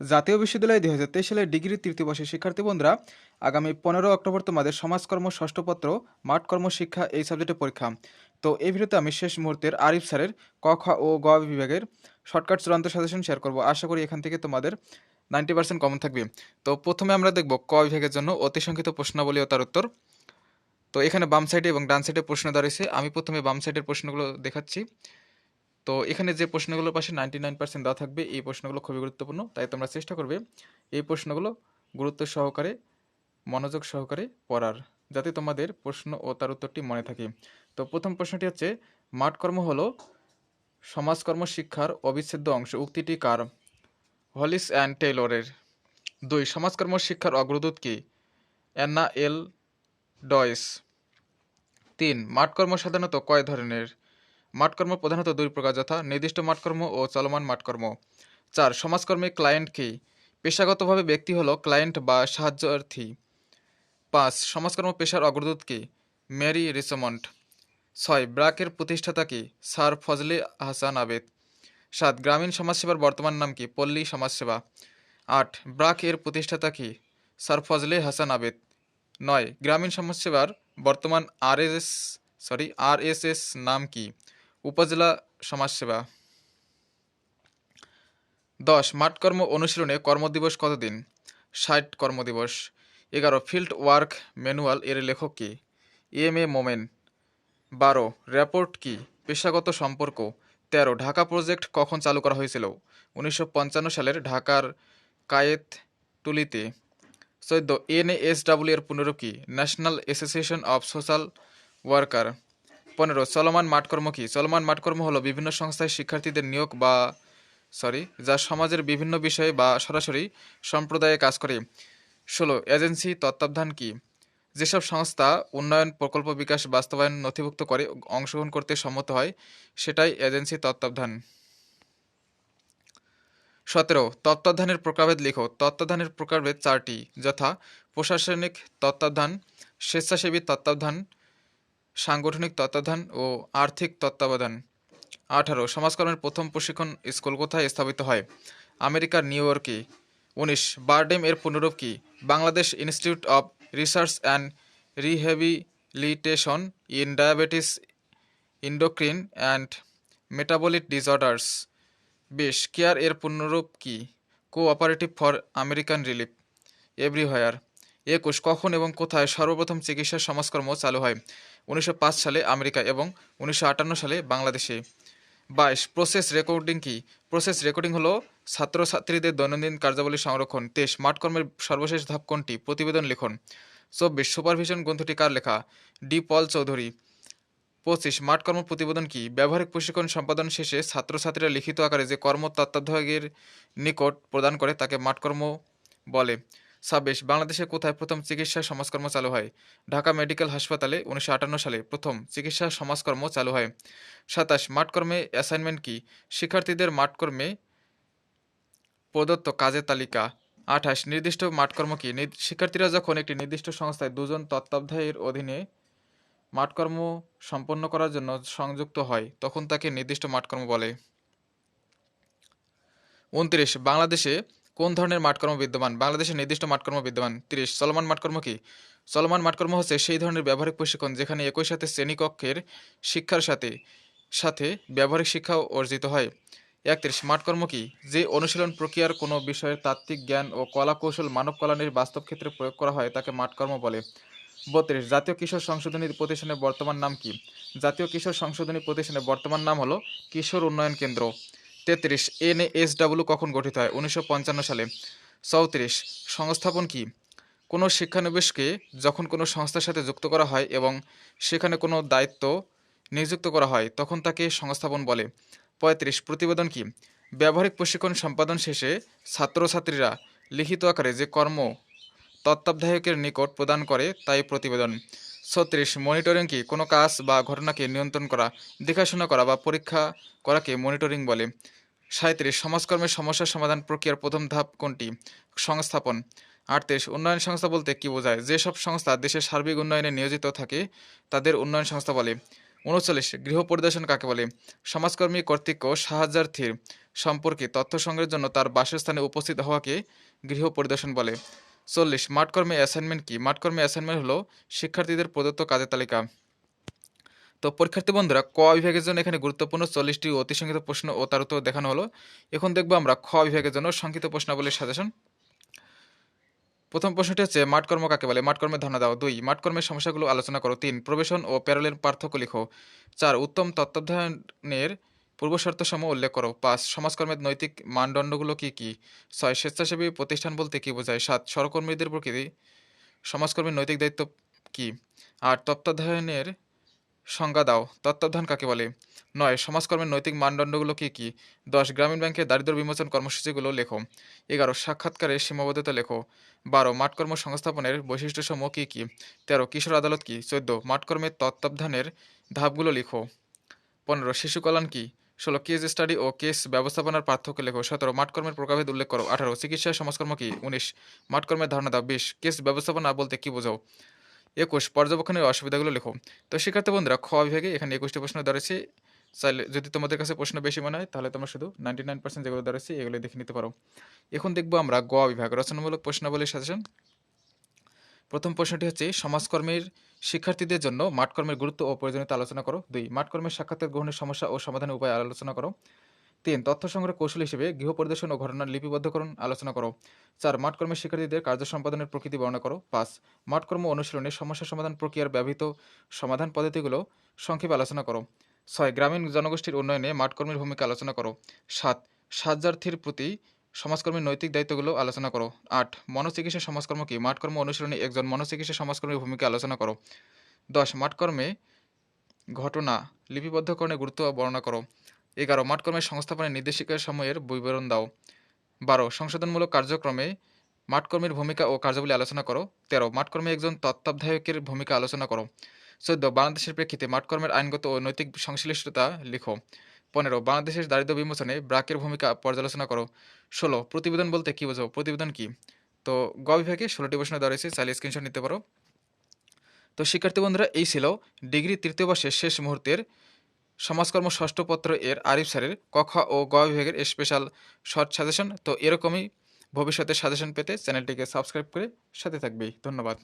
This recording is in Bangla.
জাতীয় বিশ্ববিদ্যালয় দুই হাজার তেইশ সালের ডিগ্রি তৃতীয় বর্ষের শিক্ষার্থী বন্ধুরা, আগামী পনেরো অক্টোবর তোমাদের সমাজকর্ম ষষ্ঠপত্র মাঠকর্ম শিক্ষা এই সাবজেক্টের পরীক্ষা। তো এই ভিডিওতে আমি শেষ মুহূর্তের আরিফ স্যারের ক, খ ও গ বিভাগের শর্টকাট চূড়ান্ত সাজেশন শেয়ার করব। আশা করি এখান থেকে তোমাদের নাইনটি পার্সেন্ট কমন থাকবে। তো প্রথমে আমরা দেখব ক বিভাগের জন্য অতি সংক্ষিপ্ত প্রশ্নাবলী ও তার উত্তর। তো এখানে বাম সাইডে এবং ডান সাইডে প্রশ্ন দাঁড়িয়েছে আমি প্রথমে বাম সাইডের প্রশ্নগুলো দেখাচ্ছি। তো এখানে যে প্রশ্নগুলোর পাশে নাইনটি নাইন পার্সেন্ট দেওয়া থাকবে, এই প্রশ্নগুলো খুবই গুরুত্বপূর্ণ, তাই তোমরা চেষ্টা করবে এই প্রশ্নগুলো গুরুত্ব সহকারে, মনোযোগ সহকারে পড়ার, যাতে তোমাদের প্রশ্ন ও তার উত্তরটি মনে থাকে। তো প্রথম প্রশ্নটি হচ্ছে মাঠকর্ম হলো সমাজকর্ম শিক্ষার অবিচ্ছেদ্য অংশ, উক্তিটি কার? হলিস অ্যান্ড টেইলরের। দুই, সমাজকর্ম শিক্ষার অগ্রদূত কি? অ্যান্না এল ডয়েস। তিন মাঠকর্ম সাধারণত কয় ধরনের? মাঠকর্ম প্রধানত দুই প্রকার যথা, নির্দিষ্ট মাঠকর্ম ও চলমান মাঠকর্ম। চার, সমাজকর্মে ক্লায়েন্ট কি? পেশাগতভাবে ব্যক্তি হলো ক্লায়েন্ট বা সাহায্যার্থী। পাঁচ, সমাজকর্ম পেশার অগ্রদূত কি? মেরি রিসমন্ড ছয়, ব্রাকের প্রতিষ্ঠাতা কি? স্যার ফজলে হাসান আবেদ সাত, গ্রামীণ সমাজসেবার বর্তমান নাম কি? পল্লী সমাজসেবা। আট ব্রাক এর প্রতিষ্ঠাতা কি? স্যার ফজলে হাসান আবেদ নয়, গ্রামীণ সমাজসেবার বর্তমান আরএসএস সরি আরএসএস নাম কি? উপজেলা সমাজসেবা। দশ, মাঠকর্ম অনুশীলনে কর্মদিবস কতদিন? ষাট, কর্মদিবস। এগারো, ফিল্ড ওয়ার্ক ম্যানুয়াল এর লেখক কি? M A Momen. বারো র্যাপোর্ট কি? পেশাগত সম্পর্ক। তেরো, ঢাকা প্রজেক্ট কখন চালু করা হয়েছিল? উনিশশো পঞ্চান্ন সালের ঢাকার কায়েত টুলিতে। চোদ্দ এনএএসডাব্লিউ এর পুনরূপ কি national association of social worker. পনেরো চলমান মাঠকর্ম কি? চলমান মাঠকর্ম হলো বিভিন্ন সংস্থায় শিক্ষার্থীদের নিয়োগ বা সরি যা সমাজের বিভিন্ন বিষয়ে বা সরাসরি সম্প্রদায়ে কাজ করে। ষোলো, এজেন্সি তত্ত্বাবধান কি? যেসব সংস্থা উন্নয়ন প্রকল্প বিকাশ বাস্তবায়ন নথিভুক্ত করে অংশগ্রহণ করতে সম্মত হয়, সেটাই এজেন্সি তত্ত্বাবধান। সতেরো, তত্ত্বাবধানের প্রকারভেদ লিখো। তত্ত্বাবধানের প্রকারভেদ চারটি, যথা প্রশাসনিক তত্ত্বাবধান, স্বেচ্ছাসেবী তত্ত্বাবধান সাংগঠনিক তত্ত্বাবধান ও আর্থিক তত্ত্বাবধান। আঠারো সমাজকর্মের প্রথম প্রশিক্ষণ স্কুল কোথায় স্থাপিত হয়? আমেরিকার নিউ ইয়র্কে। উনিশ, বারডেম এর পুনরূপ কি? Bangladesh institute of research and rehabilitation in diabetes, endocrine and metabolic disorders. বিশ, কেয়ার এর পুনরূপ কি? Cooperative for American relief. Everywhere একুশ কখন এবং কোথায় সর্বপ্রথম চিকিৎসা সমাজকর্ম চালু হয়? উনিশশো পাঁচ সালে আমেরিকা এবং উনিশশো আটান্ন সালে বাংলাদেশে। বাইশ, প্রসেস রেকর্ডিং কি? প্রসেস রেকর্ডিং হলো ছাত্রছাত্রীদের দৈনন্দিন কার্যাবলী সংরক্ষণ। তেইশ, মাঠকর্মের সর্বশেষ ধাপ কোনটি? প্রতিবেদন লিখন। চব্বিশ, সুপারভিশন গ্রন্থটি কার লেখা? ডি পল চৌধুরী। পঁচিশ, মাঠকর্ম প্রতিবেদন কি? ব্যবহারিক প্রশিক্ষণ সম্পাদন শেষে ছাত্রছাত্রীরা লিখিত আকারে যে কর্ম তত্ত্বাবধায়কের নিকট প্রদান করে তাকে মাঠকর্ম বলে। ছাব্বিশ, বাংলাদেশে কোথায় প্রথম চিকিৎসা সমাজকর্ম চালু হয়? ঢাকা মেডিকেল হাসপাতালে উনিশশো আটান্ন সালে প্রথম চিকিৎসা সমাজকর্ম চালু হয়। সাতাশ, মাঠকর্মে অ্যাসাইনমেন্ট কি? শিক্ষার্থীদের মাঠকর্মে প্রদত্ত কাজের তালিকা। আঠাশ, নির্দিষ্ট মাঠকর্ম কি? শিক্ষার্থীরা যখন একটি নির্দিষ্ট সংস্থায় দুজন তত্ত্বাবধায়কের অধীনে মাঠকর্ম সম্পন্ন করার জন্য সংযুক্ত হয়, তখন তাকে নির্দিষ্ট মাঠকর্ম বলে। উনত্রিশ, বাংলাদেশে কোন ধরনের মাঠকর্ম বিদ্যমান? বাংলাদেশে নির্দিষ্ট মাঠকর্ম বিদ্যমান। তিরিশ, চলমান মাঠকর্ম কি? চলমান মাঠকর্ম হচ্ছে সেই ধরনের ব্যবহারিক প্রশিক্ষণ যেখানে একই সাথে শ্রেণীকক্ষের শিক্ষার সাথে সাথে ব্যবহারিক শিক্ষাও অর্জিত হয়। একত্রিশ, মাঠকর্ম কি? যে অনুশীলন প্রক্রিয়ার কোনো বিষয়ের তাত্ত্বিক জ্ঞান ও কলা কৌশল মানব কল্যাণের বাস্তব ক্ষেত্রে প্রয়োগ করা হয়, তাকে মাঠকর্ম বলে। বত্রিশ, জাতীয় কিশোর সংশোধনী প্রতিষ্ঠানের বর্তমান নাম কি? জাতীয় কিশোর সংশোধনী প্রতিষ্ঠানের বর্তমান নাম হলো কিশোর উন্নয়ন কেন্দ্র। তেত্রিশ এনএএসডাব্লিউ কখন গঠিত হয়? উনিশশো পঞ্চান্ন সালে। চৌত্রিশ, সংস্থাপন কি? কোনো শিক্ষানবিশকে যখন কোনো সংস্থার সাথে যুক্ত করা হয় এবং সেখানে কোনো দায়িত্ব নিযুক্ত করা হয়, তখন তাকে সংস্থাপন বলে। পঁয়ত্রিশ, প্রতিবেদন কি? ব্যবহারিক প্রশিক্ষণ সম্পাদন শেষে ছাত্রছাত্রীরা লিখিত আকারে যে কর্ম তত্ত্বাবধায়কের নিকট প্রদান করে, তাই প্রতিবেদন। ছত্রিশ, মনিটরিং কি? কোনো কাজ বা ঘটনাকে নিয়ন্ত্রণ করা, দেখাশোনা করা বা পরীক্ষা করাকে মনিটরিং বলে। সাঁত্রিশ সমাজকর্মের সমস্যা সমাধান প্রক্রিয়ার প্রথম ধাপ কোনটি? সংস্থাপন। আটত্রিশ, উন্নয়ন সংস্থা বলতে কি বোঝায়? যেসব সংস্থা দেশের সার্বিক উন্নয়নে নিয়োজিত থাকে, তাদের উন্নয়ন সংস্থা বলে। উনচল্লিশ গৃহ পরিদর্শন কাকে বলে? সমাজকর্মী কর্তৃক সাহায্যার্থীর সম্পর্কে তথ্য সংগ্রহের জন্য তার বাসস্থানে উপস্থিত হওয়াকে গৃহ পরিদর্শন বলে। চল্লিশ, মাঠকর্মে অ্যাসাইনমেন্ট কি? মাঠকর্মে অ্যাসাইনমেন্ট হলো শিক্ষার্থীদের প্রদত্ত কাজের তালিকা। তো পরীক্ষার্থী বন্ধুরা, ক বিভাগের জন্য এখানে গুরুত্বপূর্ণ চল্লিশটি অতি প্রশ্ন ও তার উত্তর দেখানো হলো। এখন দেখব আমরা খ বিভাগের জন্য সংক্ষিপ্ত প্রশ্নাবলীর সাজেশন। প্রথম প্রশ্নটি হচ্ছে, মাঠকর্ম কাকে বলে? মাঠকর্মের ধারণা দাও। দুই, মাঠকর্মের সমস্যাগুলো আলোচনা করো। তিন, প্রবেশন ও প্যারোলের পার্থক্য লিখো। চার, উত্তম তত্ত্বাবধানের পূর্বশর্ত সমূহ উল্লেখ করো। পাঁচ, সমাজকর্মের নৈতিক মানদণ্ডগুলো কি কি? ছয়, স্বেচ্ছাসেবী প্রতিষ্ঠান বলতে কি বোঝায়? সাত সহকর্মীদের প্রকৃতি, সমাজকর্মীর নৈতিক দায়িত্ব কি? আট, তত্ত্বাবধানের সংজ্ঞা দাও। তত্ত্বাবধান কাকে বলে? নয়, সমাজকর্মের নৈতিক মানদণ্ডগুলো কী কী? দশ, গ্রামীণ ব্যাংকের দারিদ্র বিমোচন কর্মসূচিগুলো লেখো। এগারো সাক্ষাৎকারের সীমাবদ্ধতা লেখো। বারো, মাঠকর্ম সংস্থাপনের বৈশিষ্ট্যসমূহ কী কী? তেরো, কিশোর আদালত কি? চোদ্দ, মাঠকর্মের তত্ত্বাবধানের ধাপগুলো লিখো। পনেরো, শিশু কল্যাণ কি? ষোলো, কেস স্টাডি ও কেস ব্যবস্থাপনার পার্থক্য লেখো। সতেরো, মাঠকর্মের প্রকারভেদ উল্লেখ করো। আঠারো, চিকিৎসা, সমাজকর্ম কী? উনিশ, মাঠকর্মের ধারণা দাও। বিশ, কেস ব্যবস্থাপনা বলতে কী বোঝাও? একুশ পর্যবেক্ষণের অসুবিধাগুলো লেখো। তো শিক্ষার্থী বন্ধুরা, খ বিভাগে এখানে একুশটি প্রশ্ন ধরেছি। চাইলে যদি তোমাদের কাছে প্রশ্ন বেশি মনে হয়, তাহলে তোমরা শুধু নাইনটি নাইন পার্সেন্ট যেগুলো ধরেছি এগুলো দেখে নিতে পারো। এখন দেখব আমরা গ বিভাগ, রচনামূলক প্রশ্নাবলীর সাজেশন। প্রথম প্রশ্নটি হচ্ছে, সমাজকর্মের শিক্ষার্থীদের জন্য মাঠকর্মের গুরুত্ব ও প্রয়োজনীয়তা আলোচনা করো। দুই, মাঠকর্মের সাক্ষাৎকার গ্রহণের সমস্যা ও সমাধানের উপায় আলোচনা করো। তিন, তথ্য সংগ্রহ কৌশল হিসেবে গৃহ পরিদর্শন ও ঘটনার লিপিবদ্ধকরণ আলোচনা করো। চার মাঠকর্মের শিক্ষার্থীদের কার্য সম্পাদনের প্রকৃতি বর্ণনা করো। পাঁচ, মাঠকর্ম অনুশীলনে সমস্যা সমাধান প্রক্রিয়ার ব্যবহৃত সমাধান পদ্ধতিগুলো সংক্ষেপে আলোচনা করো। ছয়, গ্রামীণ জনগোষ্ঠীর উন্নয়নে মাঠকর্মীর ভূমিকা আলোচনা করো। সাত সাহায্যার্থীর প্রতি সমাজকর্মীর নৈতিক দায়িত্বগুলো আলোচনা করো। আট, মনোচিকিৎসা সমাজকর্ম কি? মাঠকর্ম অনুশীলনে একজন মনোচিকিৎসা সমাজকর্মীর ভূমিকা আলোচনা করো। দশ, মাঠকর্মে ঘটনা লিপিবদ্ধকরণের গুরুত্ব বর্ণনা করো। এগারো, মাঠকর্মের সংস্থাপনের নির্দেশিকা সময়ের বিবরণ দাও। বারো, সংশোধনমূলক কার্যক্রমে মাঠকর্মীর ভূমিকা ও কার্যাবলী আলোচনা করো। তেরো, মাঠকর্মে একজন তত্ত্বাবধায়কের ভূমিকা আলোচনা করো। চোদ্দ, বাংলাদেশের প্রেক্ষিতে মাঠকর্মের আইনগত ও নৈতিক সংশ্লিষ্টতা লিখো। পনেরো, বাংলাদেশের দারিদ্র বিমোচনে ব্রাকের ভূমিকা পর্যালোচনা করো। ষোলো, প্রতিবেদন বলতে কী বোঝো? প্রতিবেদন কি? তো গ বিভাগে ষোলোটি প্রশ্ন দেওয়া রয়েছে, চাইলে স্ক্রিনশট নিতে পারো। তো শিক্ষার্থী বন্ধুরা, এই ছিল ডিগ্রি তৃতীয় বর্ষের শেষ মুহূর্তের সমাজকর্ম ষষ্ঠ পত্র এর আরিফ স্যারের কখ ও গ বিভাগের স্পেশাল শর্ট সাজেশন তো এরকমই ভবিষ্যতে সাজেশন পেতে চ্যানেলটিকে সাবস্ক্রাইব করে সাথে থাকবেই ধন্যবাদ।